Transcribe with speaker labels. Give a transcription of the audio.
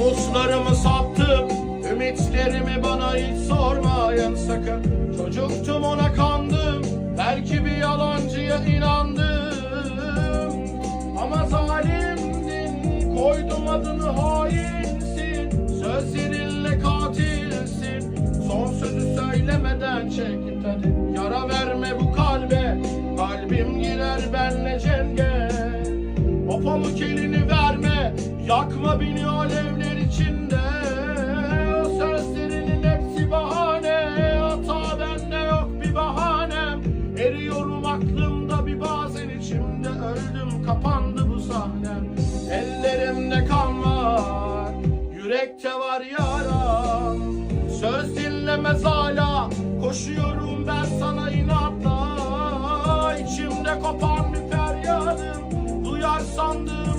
Speaker 1: Umutlarımı sattım Ümitlerimi bana hiç sormayın sakın. Çocuktum ona kandım Belki bir yalancıya inandım. Ama zalimdin Koydum adını hainsin. Sözlerinle katilsin. Son sözü söylemeden çekip hadi. Yara verme bu kalbe Kalbim girer benle cenge. O pamuk elini verme Yakma beni alevler aklımda bir bazen içimde Öldüm kapandı bu sahnem. Ellerimde kan var Yürekte var yaram. Söz dinlemez hala Koşuyorum ben sana inatla. İçimde kopan bir feryadım Duyar sandım